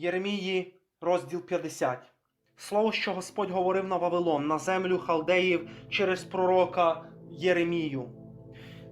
Єремії, розділ 50. Слово, що Господь говорив на Вавилон, на землю халдеїв через пророка Єремію.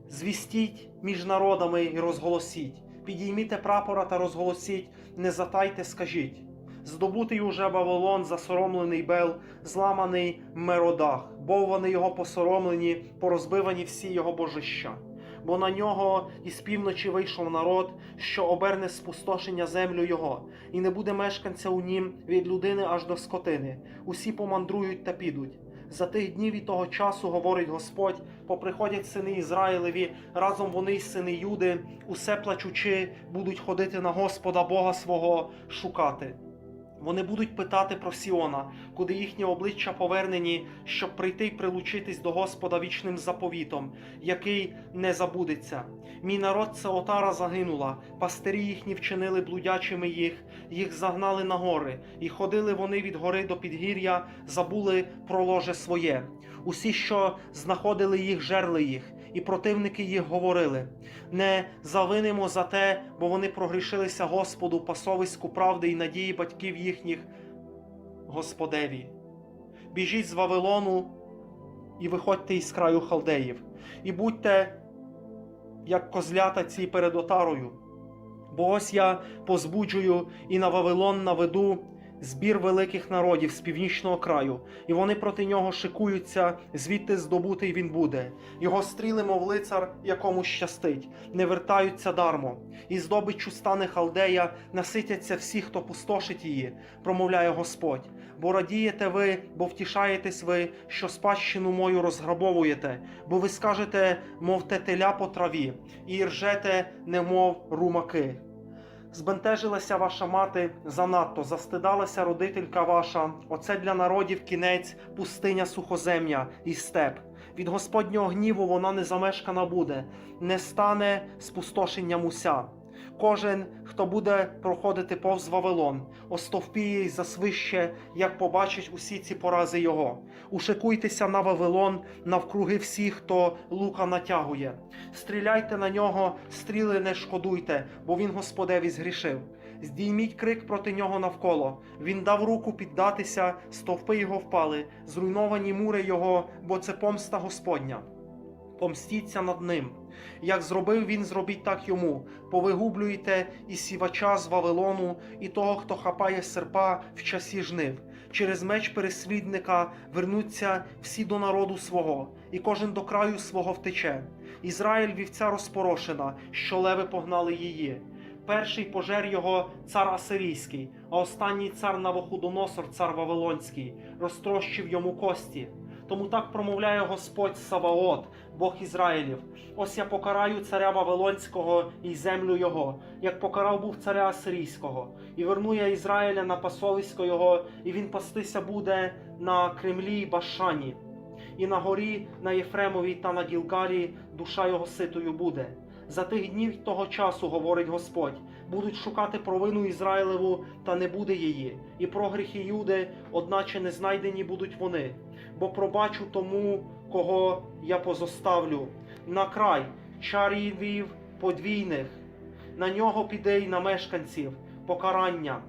Звістіть між народами і розголосіть, підійміте прапора та розголосіть, не затайте, скажіть. Здобутий уже Вавилон, засоромлений Бел, зламаний Меродах, вони його посоромлені, порозбивані всі його божища. Бо на нього із півночі вийшов народ, що оберне спустошення землю його, і не буде мешканця у нім від людини аж до скотини. Усі помандрують та підуть. За тих днів і того часу, говорить Господь, поприходять сини Ізраїлеві, разом вони й сини Юди, усе плачучи, будуть ходити на Господа Бога свого шукати. Вони будуть питати про Сіона, куди їхні обличчя повернені, щоб прийти й прилучитись до Господа вічним заповітом, який не забудеться. Мій народ це отара загинула, пастирі їхні вчинили блудячими їх, їх загнали на гори, і ходили вони від гори до підгір'я, забули про ложе своє. Усі, що знаходили їх, жерли їх, і противники їх говорили: не завинимо за те, бо вони прогрішилися Господу, пасовиську правди і надії батьків їхніх Господеві. Біжіть з Вавилону і виходьте із краю халдеїв, і будьте як козлята ці перед отарою. Бо ось я позбуджую і на Вавилон наведу збір великих народів з північного краю, і вони проти нього шикуються, звідти здобутий він буде. Його стріли, мов лицар, якому щастить, не вертаються дармо. І здобиччю стане халдея, наситяться всі, хто пустошить її, промовляє Господь. Бо радієте ви, бо втішаєтесь ви, що спадщину мою розграбовуєте, бо ви скажете, мов те теля по траві, і ржете, немов румаки. Збентежилася ваша мати занадто, застидалася родителька ваша. Оце для народів кінець, пустиня сухозем'я і степ. Від Господнього гніву вона не замешкана буде, не стане спустошенням уся. Кожен, хто буде проходити повз Вавилон, остовпіє й засвище, як побачить усі ці порази його. Ушикуйтеся на Вавилон, навкруги всіх, хто лука натягує. Стріляйте на нього, стріли не шкодуйте, бо він Господеві згрішив. Здійміть крик проти нього навколо. Він дав руку піддатися, стовпи його впали, зруйновані мури його, бо це помста Господня. Помстіться над ним. Як зробив він, зробіть так йому. Повигублюйте і сівача з Вавилону, і того, хто хапає серпа в часі жнив. Через меч переслідника вернуться всі до народу свого, і кожен до краю свого втече. Ізраїль вівця розпорошена, що леви погнали її. Перший пожер його цар Асирійський, а останній цар Навуходоносор, цар Вавилонський, розтрощив йому кості. Тому так промовляє Господь Саваот, Бог Ізраїлів. Ось я покараю царя Вавилонського і землю його, як покарав був царя Асирійського, і верну я Ізраїля на пасовисько його, і він пастися буде на Кремлі й Башані, і на горі на Єфремовій та на Гілгарі душа його ситою буде. За тих днів того часу, говорить Господь, будуть шукати провину Ізраїлеву, та не буде її, і прогріхи Юди, одначе не знайдені будуть вони, бо пробачу тому, кого я позоставлю, на край чарівів подвійних, на нього піде й на мешканців, покарання.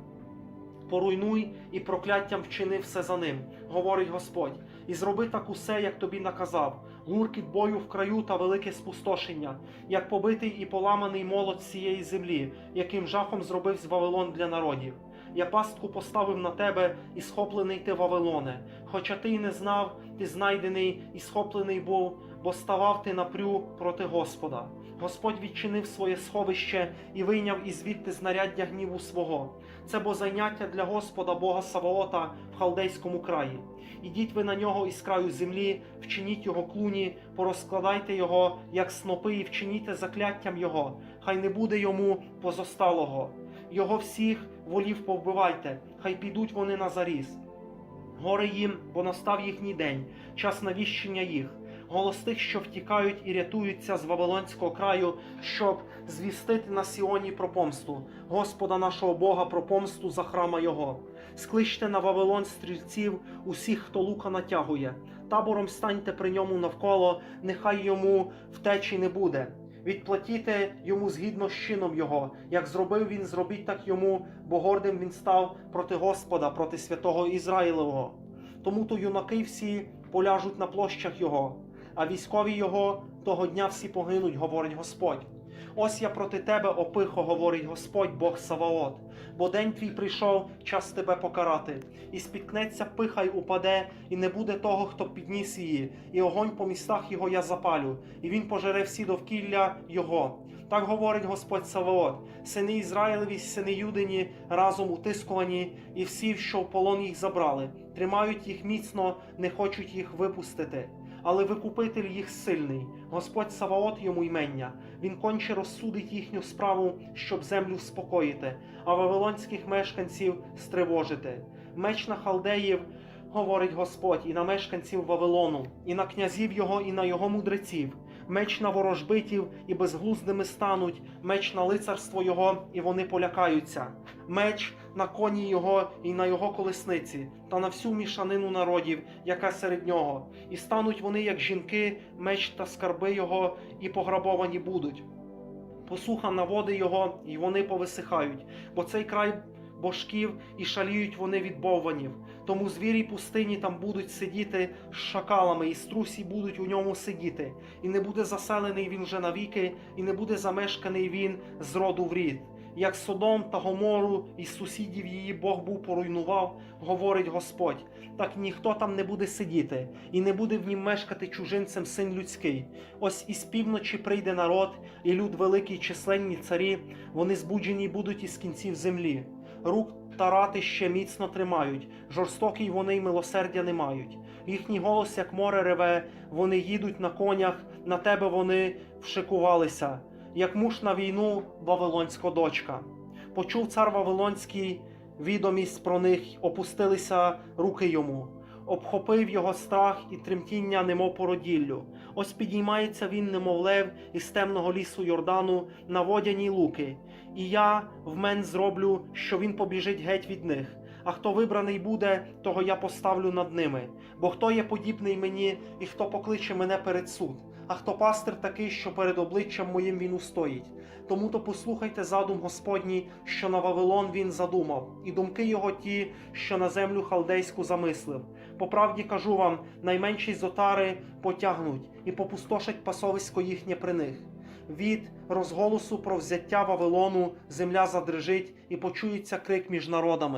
Поруйнуй і прокляттям вчини все за ним, говорить Господь, і зроби так усе, як тобі наказав. Гуркіт бою в краю та велике спустошення, як побитий і поламаний молот цієї землі, яким жахом зробив з Вавилон для народів. Я пастку поставив на тебе, і схоплений ти Вавилоне. Хоча ти й не знав, ти знайдений і схоплений був, бо ставав ти напрю проти Господа. Господь відчинив своє сховище і вийняв із звідти знаряддя гніву свого. Це бо заняття для Господа Бога Саваота в халдейському краї. Ідіть ви на нього із краю землі, вчиніть його клуні, порозкладайте його, як снопи, і вчиніте закляттям його, хай не буде йому позосталого. Його всіх волів повбивайте, хай підуть вони на заріз. Горе їм, бо настав їхній день, час навіщення їх. Голос тих, що втікають і рятуються з Вавилонського краю, щоб звістити на Сіоні про помсту, Господа нашого Бога про помсту за храма Його. Скличте на Вавилон стрільців усіх, хто лука натягує. Табором станьте при ньому навколо, нехай йому втечі не буде. Відплатіте йому згідно з чином його. Як зробив він, зробіть так йому, бо гордим він став проти Господа, проти святого Ізраїлевого. Тому то юнаки всі поляжуть на площах його, а військові його того дня всі погинуть, говорить Господь. Ось я проти тебе, опихо, говорить Господь, Бог Саваот, бо день твій прийшов, час тебе покарати, і спіткнеться пиха й упаде, і не буде того, хто підніс її, і огонь по містах його я запалю, і він пожере всі довкілля його. Так говорить Господь Саваот, сини Ізраїлеві, сини Юдині, разом утискувані, і всі, що в полон їх забрали, тримають їх міцно, не хочуть їх випустити. Але викупитель їх сильний, Господь Саваот йому ймення. Він конче розсудить їхню справу, щоб землю спокоїти, а вавилонських мешканців стривожити. Меч на халдеїв, говорить Господь, і на мешканців Вавилону, і на князів його, і на його мудреців. Меч на ворожбитів, і безглуздими стануть, меч на лицарство його, і вони полякаються. Меч на коні його і на його колесниці, та на всю мішанину народів, яка серед нього. І стануть вони, як жінки, меч та скарби його, і пограбовані будуть. Посуха на води його, і вони повисихають, бо цей край божків і шаліють вони від бовванів. Тому звірі пустині там будуть сидіти з шакалами, і струсі будуть у ньому сидіти, і не буде заселений він вже навіки, і не буде замешканий він з роду в рід. Як Содом та Гомору і сусідів її Бог був поруйнував, говорить Господь, так ніхто там не буде сидіти, і не буде в нім мешкати чужинцем син людський. Ось із півночі прийде народ, і люд великий, численні царі, вони збуджені будуть із кінців землі. Рук тарати ще міцно тримають, жорстокий вони й милосердя не мають. Їхній голос, як море реве, вони їдуть на конях, на тебе вони вшикувалися, як муж на війну, вавилонська дочка. Почув цар Вавилонський відомість про них, опустилися руки йому. Обхопив його страх і тремтіння, немов породіллю. Ось підіймається він, немов лев, із темного лісу Йордану на водяні луки. І я в мен зроблю, що він побіжить геть від них. А хто вибраний буде, того я поставлю над ними. Бо хто є подібний мені, і хто покличе мене перед суд, а хто пастир такий, що перед обличчям моїм він устоїть. Тому то послухайте задум Господній, що на Вавилон він задумав, і думки його ті, що на землю халдейську замислив. По правді кажу вам, найменші з отари потягнуть і попустошать пасовисько їхнє при них. Від розголосу про взяття Вавилону земля задрижить і почується крик між народами.